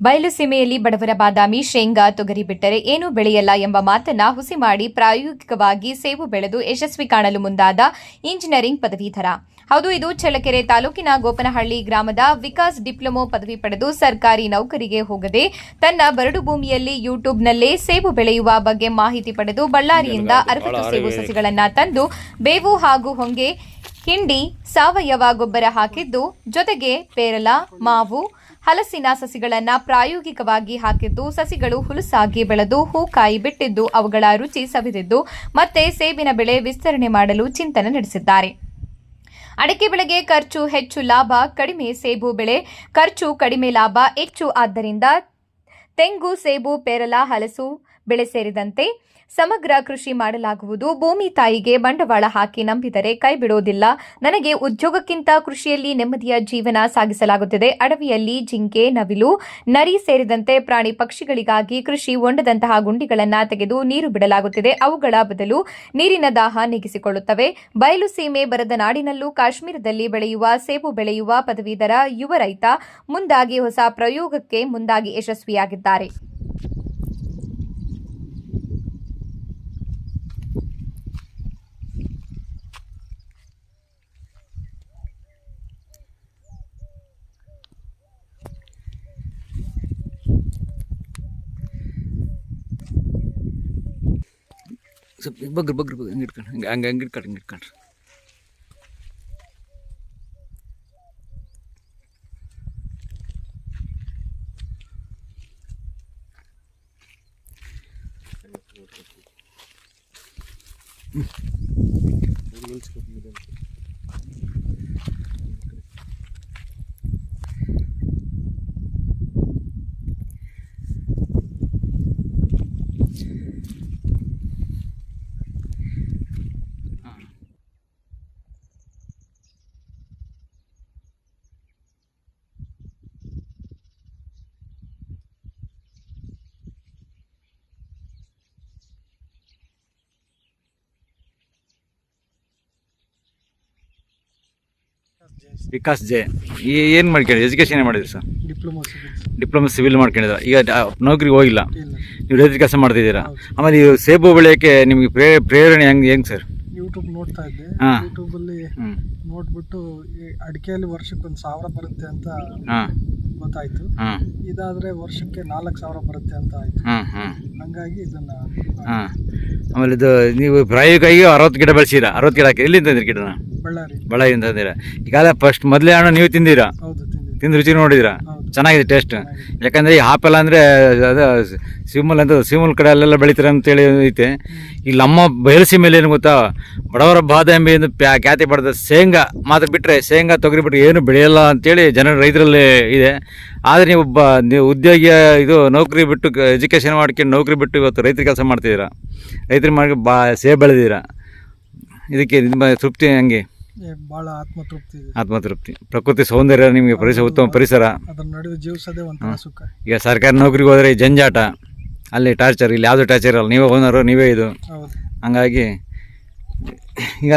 ಬಯಲು ಸೀಮೆಯಲ್ಲಿ ಬಡವರ ಬಾದಾಮಿ ಶೇಂಗಾ ತೊಗರಿ ಬಿಟ್ಟರೆ ಏನೂ ಬೆಳೆಯಲ್ಲ ಎಂಬ ಮಾತನ್ನ ಹುಸಿ ಮಾಡಿ ಪ್ರಾಯೋಗಿಕವಾಗಿ ಸೇಬು ಬೆಳೆದು ಯಶಸ್ವಿ ಕಾಣಲು ಮುಂದಾದ ಇಂಜಿನಿಯರಿಂಗ್ ಪದವೀಧರ. ಹೌದು ಇದು ಚಳ್ಳಕೆರೆ ತಾಲೂಕಿನ ಗೋಪನಹಳ್ಳಿ ಗ್ರಾಮದ ವಿಕಾಸ್ ಡಿಪ್ಲೊಮೊ ಪದವಿ ಪಡೆದು ಸರ್ಕಾರಿ ನೌಕರಿಗೆ ಹೋಗದೆ ತನ್ನ ಬರಡು ಭೂಮಿಯಲ್ಲಿ ಯೂಟ್ಯೂಬ್ನಲ್ಲೇ ಸೇಬು ಬೆಳೆಯುವ ಬಗ್ಗೆ ಮಾಹಿತಿ ಪಡೆದು ಬಳ್ಳಾರಿಯಿಂದ ಅರವತ್ತು ಸೇಬು ಸಸಿಗಳನ್ನು ತಂದು ಬೇವು ಹಾಗೂ ಹೊಂಗೆ ಹಿಂಡಿ ಸಾವಯವ ಗೊಬ್ಬರ ಹಾಕಿದ್ದು ಜೊತೆಗೆ ಪೇರಲ ಮಾವು ಹಲಸಿನ ಸಸಿಗಳನ್ನು ಪ್ರಾಯೋಗಿಕವಾಗಿ ಹಾಕಿದ್ದು, ಸಸಿಗಳು ಹುಲುಸಾಗಿ ಬೆಳೆದು ಹೂಕಾಯಿ ಬಿಟ್ಟಿದ್ದು, ಅವುಗಳ ರುಚಿ ಸವಿದಿದ್ದು, ಮತ್ತೆ ಸೇಬಿನ ಬೆಳೆ ವಿಸ್ತರಣೆ ಮಾಡಲು ಚಿಂತನೆ ನಡೆಸಿದ್ದಾರೆ. ಅಡಿಕೆ ಬೆಳೆಗೆ ಖರ್ಚು ಹೆಚ್ಚು ಲಾಭ, ಕಡಿಮೆ ಸೇಬು ಬೆಳೆ ಖರ್ಚು ಕಡಿಮೆ ಲಾಭ ಹೆಚ್ಚು. ಆದ್ದರಿಂದ ತೆಂಗು, ಸೇಬು, ಪೇರಲ, ಹಲಸು ಬೆಳೆ ಸೇರಿದಂತೆ ಸಮಗ್ರ ಕೃಷಿ ಮಾಡಲಾಗುವುದು. ಭೂಮಿ ತಾಯಿಗೆ ಬಂಡವಾಳ ಹಾಕಿ ನಂಬಿದರೆ ಕೈ ಬಿಡೋದಿಲ್ಲ. ನನಗೆ ಉದ್ಯೋಗಕ್ಕಿಂತ ಕೃಷಿಯಲ್ಲಿ ನೆಮ್ಮದಿಯ ಜೀವನ ಸಾಗಿಸಲಾಗುತ್ತಿದೆ. ಅಡವಿಯಲ್ಲಿ ಜಿಂಕೆ, ನವಿಲು, ನರಿ ಸೇರಿದಂತೆ ಪ್ರಾಣಿ ಪಕ್ಷಿಗಳಿಗಾಗಿ ಕೃಷಿ ಒಂಡದಂತಹ ಗುಂಡಿಗಳನ್ನು ತೆಗೆದು ನೀರು ಬಿಡಲಾಗುತ್ತಿದೆ. ಅವುಗಳ ಬದಲು ನೀರಿನ ದಾಹ ನೀಗಿಸಿಕೊಳ್ಳುತ್ತವೆ. ಬಯಲು ಸೀಮೆ ಬರದ ನಾಡಿನಲ್ಲೂ ಕಾಶ್ಮೀರದಲ್ಲಿ ಬೆಳೆಯುವ ಸೇಬು ಬೆಳೆಯುವ ಪದವೀಧರ ಯುವ ರೈತ ಮುಂದಾಗಿ ಹೊಸ ಪ್ರಯೋಗಕ್ಕೆ ಮುಂದಾಗಿ ಯಶಸ್ವಿಯಾಗಿದ್ದಾರೆ. ಬಗ್ರು ಬಗ್ರು ಬಗ್ರು ಹಂಗೆ ಇಟ್ಕೊಂಡು ಹಂಗೆ ಹಂಗೆ ಹಂಗೆ ಇಟ್ಕೊಂಡು ಹಂಗೆ ಇಟ್ಕೊಂಡ್ರಿ ವಿಕಾಸ್ ಜೆ. ಈ ಏನು ಮಾಡ್ಕೊಂಡ್ರಿ ಎಜುಕೇಶನ್ ಏನು ಮಾಡಿದ್ರಿ ಸರ್? ಡಿಪ್ಲೊಮಾ ಡಿಪ್ಲೊಮಾ ಸಿವಿಲ್ ಮಾಡ್ಕೊಂಡಿದ್ರ? ಈಗ ನೌಕರಿಗೆ ಹೋಗಿಲ್ಲ. ನೀವು ರೈತರ ಕೆಲಸ ಮಾಡ್ತಿದ್ದೀರಾ. ಆಮೇಲೆ ಈ ಸೇಬು ಬೆಳೆಯೋಕ್ಕೆ ನಿಮಗೆ ಪ್ರೇ ಪ್ರೇರಣೆ ಹೆಂಗೆ ಹೆಂಗೆ ಸರ್? ಯೂಟ್ಯೂಬ್ ನೋಡ್ತಾ ಇದ್ದೆ. ಯೂಟ್ಯೂಬಲ್ಲಿ ನೋಡ್ಬಿಟ್ಟು ಅಡಿಕೆಯಲ್ಲಿ ವರ್ಷಕ್ಕೆ ಒಂದು ಸಾವಿರ ಬರುತ್ತೆ ಅಂತ ಹಾಂ. ಗೊತ್ತಾಯ್ತು. ಇದಾದ್ರೆ ವರ್ಷಕ್ಕೆ ನಾಲ್ಕು ಸಾವಿರ ಬರುತ್ತೆ ಅಂತ ಆಯ್ತು. ಹಂಗಾಗಿ ಇದನ್ನ ಹಾಂ. ಆಮೇಲೆ ಇದು ನೀವು ಪ್ರಾಯೋಗಿಕವಾಗಿ ಅರವತ್ತು ಗಿಡ ಬೆಳೆಸಿರಾ ಅರವತ್ತು ಗಿಡ ಹಾಕಿ ಎಲ್ಲಿಂದ ಗಿಡನ? ಬಳ್ಳಾರಿ. ಬಳ್ಳಾರಿಯಿಂದ ತಂದಿರಾ? ಈಗಾಗಲೇ ಫಸ್ಟ್ ಮೊದಲೇ ಹಣ್ಣು ನೀವು ತಿಂದಿರಾ? ಹೌದು ತಿಂದಿದ್ದೆ ತಿಂದು ರುಚಿ ನೋಡಿದಿರಾ? ಚೆನ್ನಾಗಿದೆ ಟೇಸ್ಟ್. ಯಾಕಂದರೆ ಈ ಆಪಲ್ ಅಂದರೆ ಅದು ಸಿಮಲ್ ಅಂತ ಸಿಮಲ್ ಕಡೆ ಅಲ್ಲೆಲ್ಲ ಬೆಳಿತಾರೆ ಅಂತೇಳಿ ಐತೆ. ಇಲ್ಲಿ ನಮ್ಮ ಬಯಲುಸೀಮೆಯಲ್ಲಿ ಏನು ಗೊತ್ತಾ? ಬಡವರ ಬಾದಾಮಿ ಎಂದು ಪ್ಯಾ ಖ್ಯಾತಿ ಪಡೆದ ಶೇಂಗಾ ಮಾತ್ರ ಬಿಟ್ಟರೆ ಶೇಂಗಾ ತೊಗರಿ ಬಿಟ್ಟರೆ ಏನು ಬೆಳೆಯಲ್ಲ ಅಂತೇಳಿ ಜನ ರೈತರಲ್ಲಿ ಇದೆ. ಆದರೆ ನೀವು ಬ ನೀವು ಉದ್ಯೋಗಿಯ ಇದು ನೌಕರಿ ಬಿಟ್ಟು ಎಜುಕೇಷನ್ ಮಾಡ್ಕೊಂಡು ನೌಕರಿ ಬಿಟ್ಟು ಇವತ್ತು ರೈತರ ಕೆಲಸ ಮಾಡ್ತಿದ್ದೀರಾ? ರೈತರು ಮಾಡಿ ಬಾ ಸೇಬ್ ಬೆಳೆದಿದ್ದೀರಾ? ಇದಕ್ಕೆ ನಿಮ್ಮ ತೃಪ್ತಿ ಹಂಗೆ? ಬಹಳ ಆತ್ಮತೃಪ್ತಿ ಇದೆ. ಆತ್ಮತೃಪ್ತಿ. ಪ್ರಕೃತಿ ಸೌಂದರ್ಯ ನಿಮಗೆ ಪರಿಸರ ಉತ್ತಮ ಪರಿಸರ. ಅದ್ರ ನಡುವೆ ಜೀವಿಸೋದೇ ಒಂಥರ ಸುಖ. ಈಗ ಸರ್ಕಾರಿ ನೌಕರಿಗೆ ಹೋದ್ರೆ ಜಂಜಾಟ ಅಲ್ಲಿ ಟಾರ್ಚರ್ ಇಲ್ಲಿ ಯಾವುದು ಟಾರ್ಚರ್ ಇರಲ್ಲ ನೀವೇ ಓನರು ನೀವೇ ಇದು. ಹೌದು. ಹಂಗಾಗಿ ಈಗ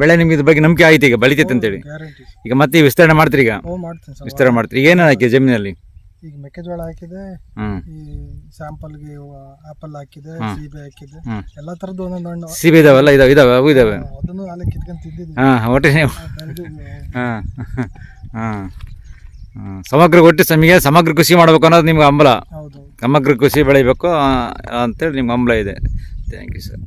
ಬೆಳೆ ನಿಮ್ಗೆ ಇದ್ರ ಬಗ್ಗೆ ನಂಬಿಕೆ ಆಯ್ತು ಈಗ ಬೆಳಿತೈತೆ ಅಂತೇಳಿ. ಗ್ಯಾರಂಟಿ ಈಗ ಮತ್ತೆ ವಿಸ್ತರಣೆ ಮಾಡ್ತೀರಿ ಈಗ? ಓ ಮಾಡ್ತೀನಿ ಸರ್ ವಿಸ್ತರಣೆ ಮಾಡ್ತೀರಿ. ಈಗ ಏನು ಹಾಕಿ ಜಮೀನಲ್ಲಿ? ಈಗ ಮೆಕ್ಕೆಜೋಳ ಹಾಕಿದೆ ಈ ಸ್ಯಾಂಪಲ್ಗೆ ಆಪಲ್ ಹಾಕಿದೆ. ಸೀಬೆ ಹಾಕಿದೆ. ಎಲ್ಲಾ ಥರದ್ದು ಒಂದೊಂದು ಹಣ್ಣು. ಸೀಬೆ ಇದಾವಲ್ಲ? ಇದಾವೆ ಇದಾವೆ ಅವು ಇದಾವೆ. ಅದನ್ನು ಅಲ್ಲೇ ಕಿತ್ಕೊಂಡು ತಿಂದಿದ್ವಿ ಹಾಂ ಒಟ್ಟು ನೀವು. ಹಾಂ ಹಾಂ. ಸಮಗ್ರ ಒಟ್ಟು ನಮಗೆ ಸಮಗ್ರ ಕೃಷಿ ಮಾಡಬೇಕು ಅನ್ನೋದು ನಿಮ್ಗೆ ಹಂಬಲ. ಹೌದು. ಸಮಗ್ರ ಕೃಷಿ ಬೆಳಿಬೇಕು ಅಂತೇಳಿ ನಿಮ್ಗೆ ಹಂಬಲ ಇದೆ. Thank you sir